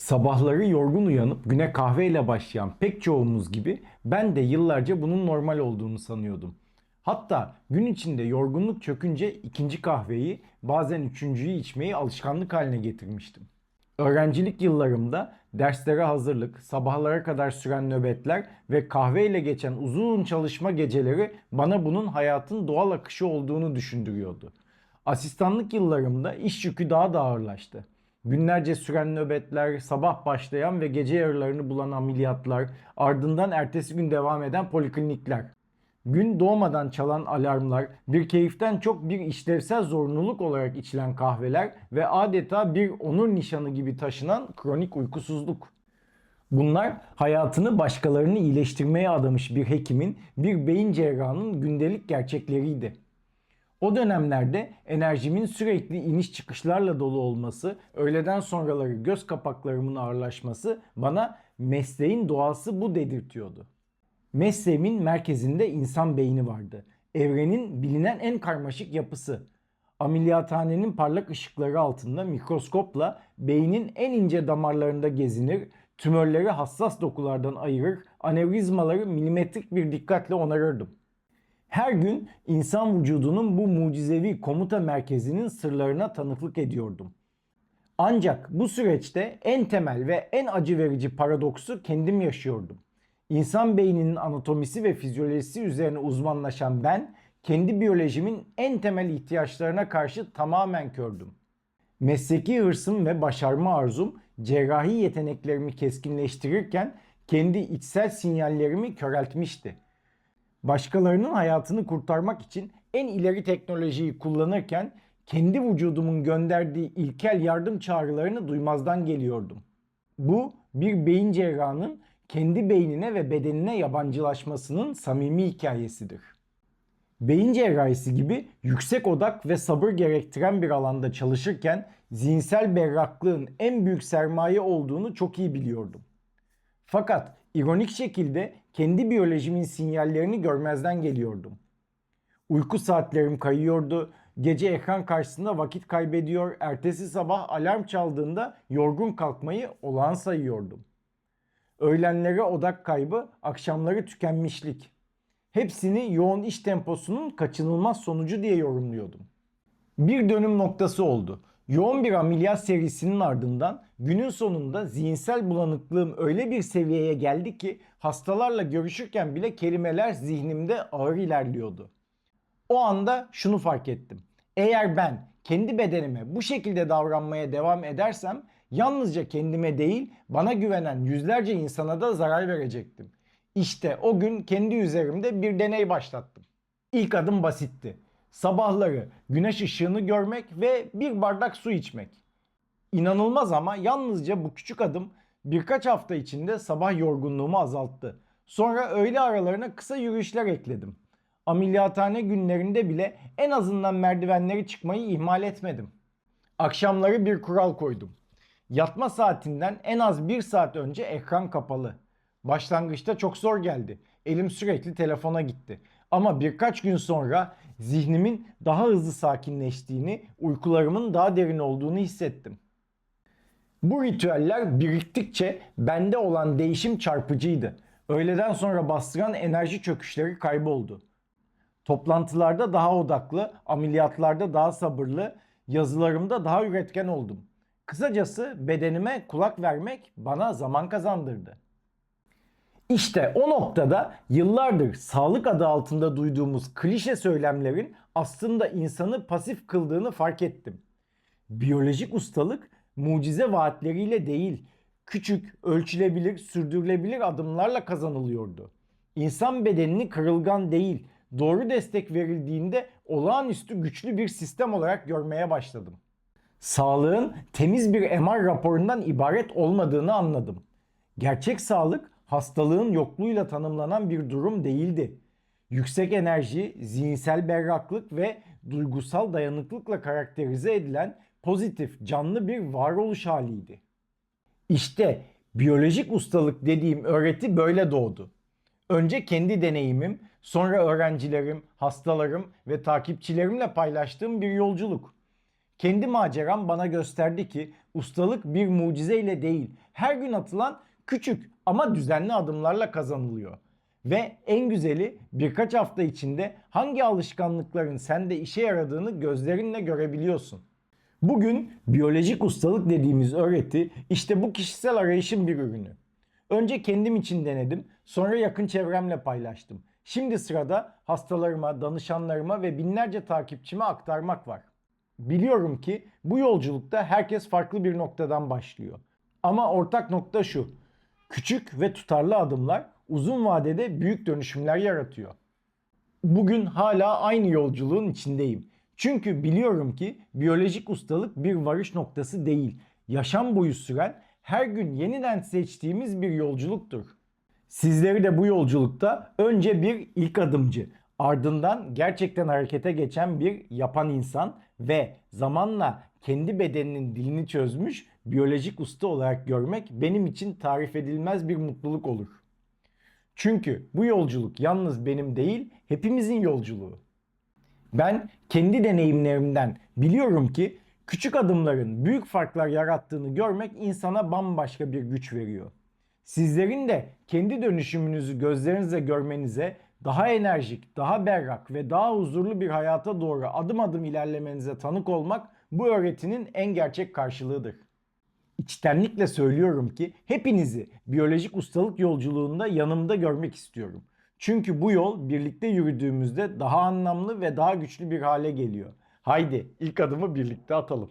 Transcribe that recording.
Sabahları yorgun uyanıp güne kahveyle başlayan pek çoğumuz gibi ben de yıllarca bunun normal olduğunu sanıyordum. Hatta gün içinde yorgunluk çökünce ikinci kahveyi bazen üçüncüyü içmeyi alışkanlık haline getirmiştim. Öğrencilik yıllarımda derslere hazırlık, sabahlara kadar süren nöbetler ve kahveyle geçen uzun çalışma geceleri bana bunun hayatın doğal akışı olduğunu düşündürüyordu. Asistanlık yıllarımda iş yükü daha da ağırlaştı. Günlerce süren nöbetler, sabah başlayan ve gece yarılarını bulan ameliyatlar, ardından ertesi gün devam eden poliklinikler. Gün doğmadan çalan alarmlar, bir keyiften çok bir işlevsel zorunluluk olarak içilen kahveler ve adeta bir onur nişanı gibi taşınan kronik uykusuzluk. Bunlar hayatını başkalarını iyileştirmeye adamış bir hekimin, bir beyin cerrahının gündelik gerçekleriydi. O dönemlerde enerjimin sürekli iniş çıkışlarla dolu olması, öğleden sonraları göz kapaklarımın ağırlaşması bana mesleğin doğası bu dedirtiyordu. Mesleğimin merkezinde insan beyni vardı. Evrenin bilinen en karmaşık yapısı. Ameliyathanenin parlak ışıkları altında mikroskopla beynin en ince damarlarında gezinir, tümörleri hassas dokulardan ayırır, anevrizmaları milimetrik bir dikkatle onarırdım. Her gün insan vücudunun bu mucizevi komuta merkezinin sırlarına tanıklık ediyordum. Ancak bu süreçte en temel ve en acı verici paradoksu kendim yaşıyordum. İnsan beyninin anatomisi ve fizyolojisi üzerine uzmanlaşan ben, kendi biyolojimin en temel ihtiyaçlarına karşı tamamen kördüm. Mesleki hırsım ve başarma arzum cerrahi yeteneklerimi keskinleştirirken kendi içsel sinyallerimi köreltmişti başkalarının hayatını kurtarmak için en ileri teknolojiyi kullanırken kendi vücudumun gönderdiği ilkel yardım çağrılarını duymazdan geliyordum. Bu bir beyin cerrahının kendi beynine ve bedenine yabancılaşmasının samimi hikayesidir. Beyin cerrahisi gibi yüksek odak ve sabır gerektiren bir alanda çalışırken zihinsel berraklığın en büyük sermaye olduğunu çok iyi biliyordum. Fakat ironik şekilde kendi biyolojimin sinyallerini görmezden geliyordum. Uyku saatlerim kayıyordu, gece ekran karşısında vakit kaybediyor, ertesi sabah alarm çaldığında yorgun kalkmayı olağan sayıyordum. Öğlenlere odak kaybı, akşamları tükenmişlik. Hepsini yoğun iş temposunun kaçınılmaz sonucu diye yorumluyordum. Bir dönüm noktası oldu. Yoğun bir ameliyat serisinin ardından günün sonunda zihinsel bulanıklığım öyle bir seviyeye geldi ki hastalarla görüşürken bile kelimeler zihnimde ağır ilerliyordu. O anda şunu fark ettim. Eğer ben kendi bedenime bu şekilde davranmaya devam edersem yalnızca kendime değil bana güvenen yüzlerce insana da zarar verecektim. İşte o gün kendi üzerimde bir deney başlattım. İlk adım basitti. Sabahları güneş ışığını görmek ve bir bardak su içmek. İnanılmaz ama yalnızca bu küçük adım birkaç hafta içinde sabah yorgunluğumu azalttı. Sonra öğle aralarına kısa yürüyüşler ekledim. Ameliyathane günlerinde bile en azından merdivenleri çıkmayı ihmal etmedim. Akşamları bir kural koydum. Yatma saatinden en az bir saat önce ekran kapalı. Başlangıçta çok zor geldi. Elim sürekli telefona gitti. Ama birkaç gün sonra zihnimin daha hızlı sakinleştiğini, uykularımın daha derin olduğunu hissettim. Bu ritüeller biriktikçe bende olan değişim çarpıcıydı. Öğleden sonra bastıran enerji çöküşleri kayboldu. Toplantılarda daha odaklı, ameliyatlarda daha sabırlı, yazılarımda daha üretken oldum. Kısacası bedenime kulak vermek bana zaman kazandırdı. İşte o noktada yıllardır sağlık adı altında duyduğumuz klişe söylemlerin aslında insanı pasif kıldığını fark ettim. Biyolojik ustalık mucize vaatleriyle değil, küçük, ölçülebilir, sürdürülebilir adımlarla kazanılıyordu. İnsan bedenini kırılgan değil, doğru destek verildiğinde olağanüstü güçlü bir sistem olarak görmeye başladım. Sağlığın temiz bir MR raporundan ibaret olmadığını anladım. Gerçek sağlık hastalığın yokluğuyla tanımlanan bir durum değildi. Yüksek enerji, zihinsel berraklık ve duygusal dayanıklıkla karakterize edilen pozitif, canlı bir varoluş haliydi. İşte biyolojik ustalık dediğim öğreti böyle doğdu. Önce kendi deneyimim, sonra öğrencilerim, hastalarım ve takipçilerimle paylaştığım bir yolculuk. Kendi maceram bana gösterdi ki ustalık bir mucizeyle değil, her gün atılan küçük ama düzenli adımlarla kazanılıyor. Ve en güzeli birkaç hafta içinde hangi alışkanlıkların sende işe yaradığını gözlerinle görebiliyorsun. Bugün biyolojik ustalık dediğimiz öğreti işte bu kişisel arayışın bir ürünü. Önce kendim için denedim, sonra yakın çevremle paylaştım. Şimdi sırada hastalarıma, danışanlarıma ve binlerce takipçime aktarmak var. Biliyorum ki bu yolculukta herkes farklı bir noktadan başlıyor. Ama ortak nokta şu. Küçük ve tutarlı adımlar uzun vadede büyük dönüşümler yaratıyor. Bugün hala aynı yolculuğun içindeyim. Çünkü biliyorum ki biyolojik ustalık bir varış noktası değil. Yaşam boyu süren, her gün yeniden seçtiğimiz bir yolculuktur. Sizleri de bu yolculukta önce bir ilk adımcı, ardından gerçekten harekete geçen bir yapan insan ve zamanla kendi bedeninin dilini çözmüş biyolojik usta olarak görmek benim için tarif edilmez bir mutluluk olur. Çünkü bu yolculuk yalnız benim değil, hepimizin yolculuğu. Ben kendi deneyimlerimden biliyorum ki küçük adımların büyük farklar yarattığını görmek insana bambaşka bir güç veriyor. Sizlerin de kendi dönüşümünüzü gözlerinizle görmenize, daha enerjik, daha berrak ve daha huzurlu bir hayata doğru adım adım ilerlemenize tanık olmak bu öğretinin en gerçek karşılığıdır. İçtenlikle söylüyorum ki hepinizi biyolojik ustalık yolculuğunda yanımda görmek istiyorum. Çünkü bu yol birlikte yürüdüğümüzde daha anlamlı ve daha güçlü bir hale geliyor. Haydi ilk adımı birlikte atalım.